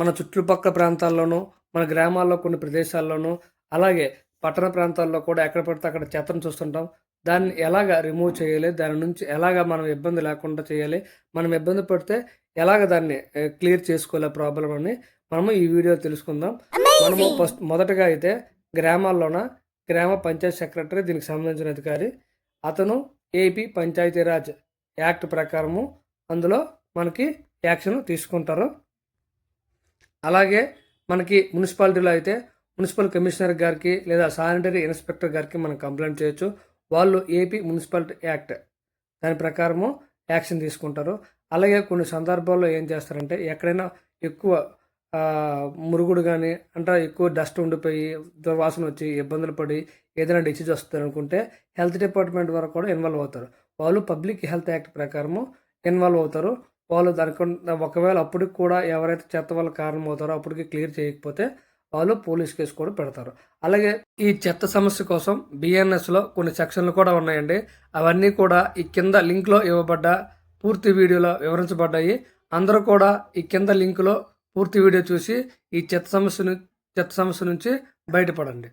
మన చుట్టుపక్కల ప్రాంతాల్లోనూ మన గ్రామాల్లో కొన్ని ప్రదేశాల్లోనూ అలాగే పట్టణ ప్రాంతాల్లో కూడా ఎక్కడ పడితే అక్కడ చెత్తను చూస్తుంటాం. దాన్ని ఎలాగ రిమూవ్ చేయాలి? దాని నుంచి ఎలాగ మనం ఇబ్బంది లేకుండా చేయాలి? మనం ఇబ్బంది పడితే ఎలాగ దాన్ని క్లియర్ చేసుకోలే ప్రాబ్లం అని మనము ఈ వీడియో తెలుసుకుందాం. మనము ఫస్ట్ మొదటగా అయితే గ్రామాల్లోన గ్రామ పంచాయత్ సెక్రటరీ దీనికి సంబంధించిన అధికారి అతను ఏపీ పంచాయతీరాజ్ యాక్ట్ ప్రకారము అందులో మనకి యాక్షన్ తీసుకుంటారు. అలాగే మనకి మున్సిపాలిటీలో అయితే మున్సిపల్ కమిషనర్ గారికి లేదా శానిటరీ ఇన్స్పెక్టర్ గారికి మనం కంప్లైంట్ చేయొచ్చు. వాళ్ళు ఏపీ మున్సిపాలిటీ యాక్ట్ దాని ప్రకారము యాక్షన్ తీసుకుంటారు. అలాగే కొన్ని సందర్భాల్లో ఏం చేస్తారంటే ఎక్కడైనా ఎక్కువ మురుగుడు కానీ అంటే ఎక్కువ డస్ట్ ఉండిపోయి దుర్వాసన వచ్చి ఇబ్బందులు పడి ఏదైనా డిసీజ్ వస్తుంది అనుకుంటే హెల్త్ డిపార్ట్మెంట్ వరకు కూడా ఇన్వాల్వ్ అవుతారు. వాళ్ళు పబ్లిక్ హెల్త్ యాక్ట్ ప్రకారము ఇన్వాల్వ్ అవుతారు. వాళ్ళు దానికి ఒకవేళ అప్పటికి కూడా ఎవరైతే చెత్త వల్ల కారణమవుతారో అప్పటికి క్లియర్ చేయకపోతే వాళ్ళు పోలీస్ కేసు కూడా పెడతారు. అలాగే ఈ చెత్త సమస్య కోసం బిఎన్ఎస్లో కొన్ని సెక్షన్లు కూడా ఉన్నాయండి. అవన్నీ కూడా ఈ కింద లింక్లో ఇవ్వబడ్డ పూర్తి వీడియోలో వివరించబడ్డాయి. అందరూ కూడా ఈ కింద లింకులో పూర్తి వీడియో చూసి ఈ చెత్త సమస్యను చెత్త సమస్య నుంచి బయటపడండి.